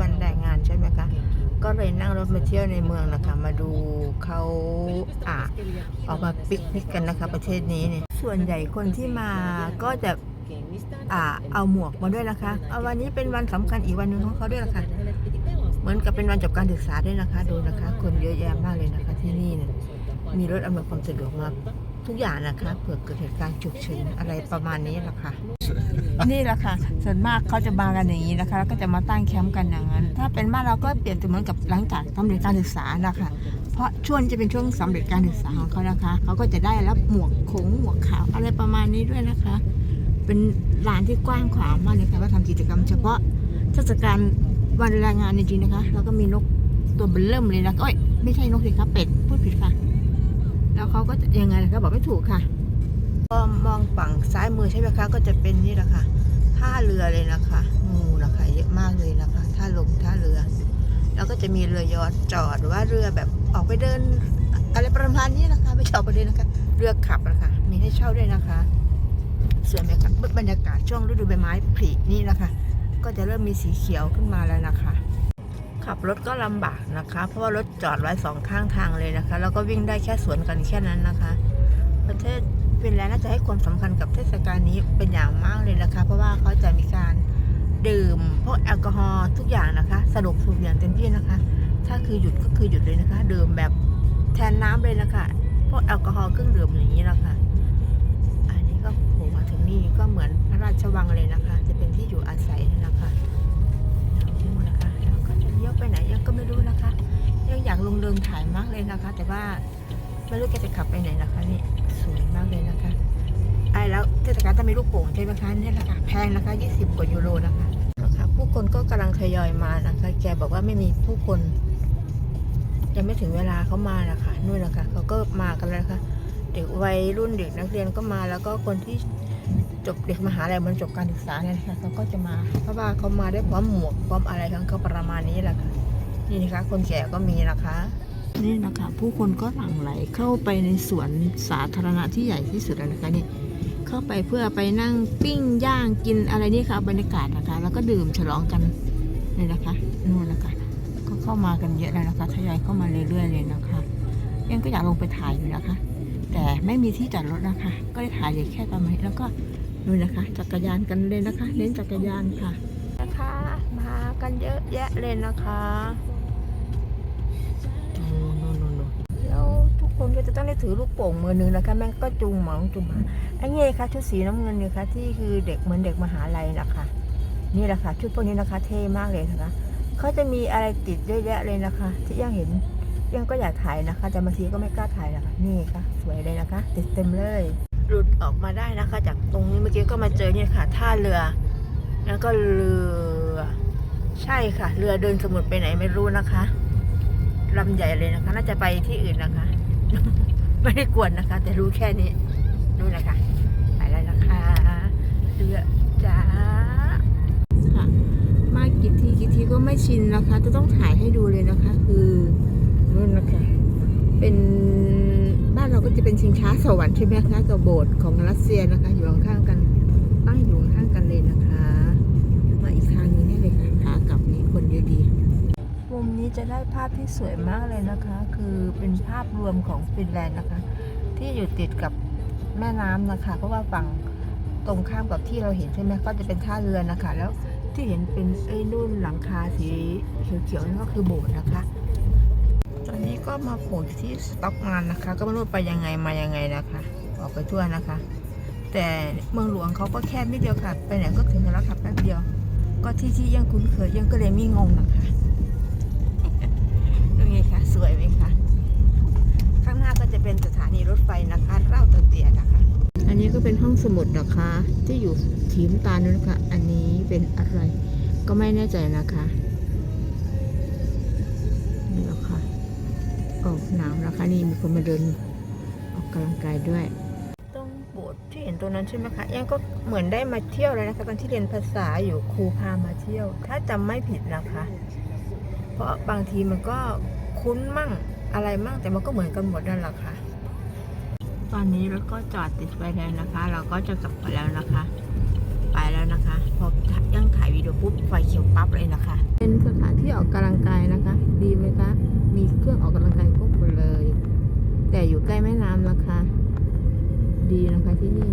วันแรงงานใช่ไหมคะ ก็เลยนั่งรถมาเที่ยวในเมืองนะคะ มาดูเขาอ่าออกมาปิกนิกกันนะคะ ประเทศนี้เนี่ย ส่วนใหญ่คนที่มาก็จะอ่าเอาหมวกมาด้วยนะคะเอาวันนี้เป็นวันสำคัญอีกวันหนึ่งของเขาด้วยละค่ะเหมือนกับเป็นวันจบการศึกษาด้วยนะคะ ดูนะคะ คนเยอะแยะมากเลยนะคะ ที่นี่เนี่ยมีรถอำนวยความสะดวกมา ทุกอย่างนะคะเผื่อเกิดเหตุการณ์ฉุกเฉินอะไรประมาณนี้แหละค่ะ นี่แหละค่ะ ส่วนมากเขาจะมากันอย่างนี้นะคะ แล้วก็จะมาตั้งแคมป์กันอย่างนั้น ถ้าเป็นบ้านเราก็เปรียบเสมือนกับหลังจากสำเร็จการศึกษานะคะเพราะช่วงนี้จะเป็นช่วงสำเร็จการศึกษาของเขานะคะ เขาก็จะได้รับหมวกขงหมวกขาวอะไรประมาณนี้ด้วยนะคะ เป็นลานที่กว้างขวางมากเลยค่ะว่าทำกิจกรรม เฉพาะเทศกาลวันแรงงานจริงๆนะคะ แล้วก็มีนกตัวเบลเริ่มเลยนะเอ้ยไม่ใช่นกสิคะเป็ดพูดผิดค่ะ แล้วเขาก็ยังไงนะคะบอกไม่ถูกค่ะก็มองฝั่งซ้ายมือใช่ไหมคะ ก็จะเป็นนี่แหละค่ะท่าเรือเลยนะคะงูนะคะเยอะมากเลยนะคะท่าลงท่าเรือ แล้วก็จะมีเรือยอชต์จอดว่าเรือแบบออกไปเดินอะไรประมาณนี้นะคะไม่ใช่ออกไปเดินนะคะ เรือขับนะคะมีให้เช่าด้วยนะคะส่วนบรรยากาศช่วงฤดูใบไม้ผลินี่นะคะ ก็จะเริ่มมีสีเขียวขึ้นมาแล้วนะคะ ขับรถก็ลำบากนะคะ เพราะว่ารถจอดไว้สองข้างทางเลยนะคะ แล้วก็วิ่งได้แค่สวนกันแค่นั้นนะคะ ประเทศฟินแลนด์น่าจะให้ความสำคัญกับเทศกาลนี้เป็นอย่างมากเลยนะคะ เพราะว่าเขาจะมีการดื่มพวกแอลกอฮอล์ทุกอย่างนะคะสะดวกสูบอย่างเต็มที่นะคะ ถ้าคือหยุดก็คือหยุดเลยนะคะ ดื่มแบบแทนน้ำเลยนะคะพวกแอลกอฮอล์เครื่องดื่มอย่างนี้นะคะอันนี้ก็โผล่มาถึงนี่ก็เหมือนพระราชวังเลยนะคะ จะเป็นที่อยู่อาศัยนะคะ ก็จะเลี้ยวไปไหนยังก็ไม่รู้นะคะยังอยากลงเดินถ่ายมากเลยนะคะ แต่ว่าไม่รู้แกจะขับไปไหนนะคะนี่สวยมากเลยนะคะไอ้แล้วเทศกาลต้องมีลูกโป่งใช่ไหมคะนี่แหละค่ะแพงนะคะ 20 กว่ายูโรนะคะนะคะผู้คนก็กำลังทยอยมานะคะ แกบอกว่าไม่มีผู้คน ยังไม่ถึงเวลาเขามานะคะนู่นนะคะเขาก็มากันแล้วนะคะเด็กวัยรุ่นเด็กนักเรียนก็มาแล้วก็คนที่ จบเด็กมหาลัยมันจบการศึกษาเนี่ยนะคะเขาก็จะมาเพราะว่าเขามาได้พร้อมหมวกพร้อมอะไรของเขาประมาณนี้แหละค่ะนี่นะคะ คนแก่ก็มีนะคะ นี่นะคะ ผู้คนก็หลั่งไหลเข้าไปในสวนสาธารณะที่ใหญ่ที่สุดแล้วนะคะนี่เข้าไปเพื่อไปนั่งปิ้งย่างกินอะไรนี่ค่ะบรรยากาศนะคะ แล้วก็ดื่มฉลองกันเลยนะคะนู่นนะคะก็เข้ามากันเยอะแล้วนะคะทยอยเข้ามาเรื่อยๆเลยนะคะยังก็อยากลงไปถ่ายอยู่นะคะ แต่ไม่มีที่จอดรถนะคะ ก็ได้ถ่ายอยู่แค่ประมาณนี้แล้วก็ นู่นนะคะ จักรยานกันเลยนะคะ เน้นจักรยานค่ะนะคะมากันเยอะแยะเลยนะคะโน่นโน่นโน่นโน่นแล้วทุกคนก็จะต้องได้ถือลูกโป่งมือหนึ่งนะคะแม่งก็จูงหมองจูงหมาไอ้เงี้ยค่ะชุดสีน้ำเงินเนี่ยค่ะที่คือเด็กเหมือนเด็กมหาลัยนะคะ นี่แหละค่ะชุดพวกนี้นะคะ เท่มากเลยนะคะเขาจะมีอะไรติดเยอะแยะเลยนะคะ ที่ยังเห็นยังก็อยากถ่ายนะคะแต่บางทีก็ไม่กล้าถ่ายนะคะ นี่ค่ะ สวยเลยนะคะ ติดเต็มเลย หลุดออกมาได้นะคะ จากตรงนี้เมื่อกี้ก็มาเจอเนี่ยค่ะ ท่าเรือ แล้วก็เรือ ใช่ค่ะ เรือเดินสมุทรไปไหนไม่รู้นะคะลำใหญ่เลยนะคะ น่าจะไปที่อื่นนะคะ ไม่ได้กวนนะคะ แต่รู้แค่นี้นู่นนะคะไปแล้วนะคะเรือจ้ามากี่ทีกี่ทีก็ไม่ชินนะคะ จะต้องถ่ายให้ดูเลยนะคะ คือนู่นนะคะ เป็น เราก็จะเป็นชิงช้าสวรรค์ใช่ไหมคะกับโบสถ์ของรัสเซียนะคะ อยู่ข้างกันตั้งอยู่ข้างกันเลยนะคะมาอีกทางนึงนี่เลยค่ะขากลับนี้คนเยอะดีมุมนี้จะได้ภาพที่สวยมากเลยนะคะ คือเป็นภาพรวมของฟินแลนด์นะคะ ที่อยู่ติดกับแม่น้ำนะคะเพราะว่าฝั่งตรงข้ามกับที่เราเห็นใช่ไหมก็จะเป็นท่าเรือนะคะ แล้วที่เห็นเป็นไอ้นุ่นหลังคาสีเขียวๆนั่นก็คือโบสถ์นะคะ ก็มาโผล่ที่สต็อกงานนะคะ ก็ไม่รู้ไปยังไงมายังไงนะคะ ออกไปทั่วนะคะ แต่เมืองหลวงเขาก็แคบนิดเดียวค่ะ ไปไหนก็ถึงแล้วค่ะแป๊บเดียว ก็ที่ที่ยังคุ้นเคยยังก็เลยไม่งงนะคะดูไงคะสวยไหมคะข้างหน้าก็จะเป็นสถานีรถไฟนะคะเล่าตะเตียนะคะ อันนี้ก็เป็นห้องสมุดนะคะ ที่อยู่ทีมตาลนนะคะ อันนี้เป็นอะไรก็ไม่แน่ใจนะคะ หนาวนะคะนี่มีคนมาเดินออกกำลังกายด้วย ต้องโบสถ์ที่เห็นตรงนั้นใช่ไหมคะแองก็เหมือนได้มาเที่ยวแล้วนะคะตอนที่เรียนภาษาอยู่ครูพามาเที่ยว ถ้าจำไม่ผิดนะคะ เพราะบางทีมันก็คุ้นมั่งอะไรมั่งแต่มันก็เหมือนกันหมดนั่นแหละค่ะ ตอนนี้รถก็จอดติดไฟแดงนะคะ เราก็จะกลับไปแล้วนะคะ ไปแล้วนะคะ พอยังถ่ายวีดีโอปุ๊บไฟเขียวปั๊บเลยนะคะ เป็นสถานที่ออกกำลังกายนะคะ ใกล้แม่น้ำนะคะ ดีนะคะที่นี่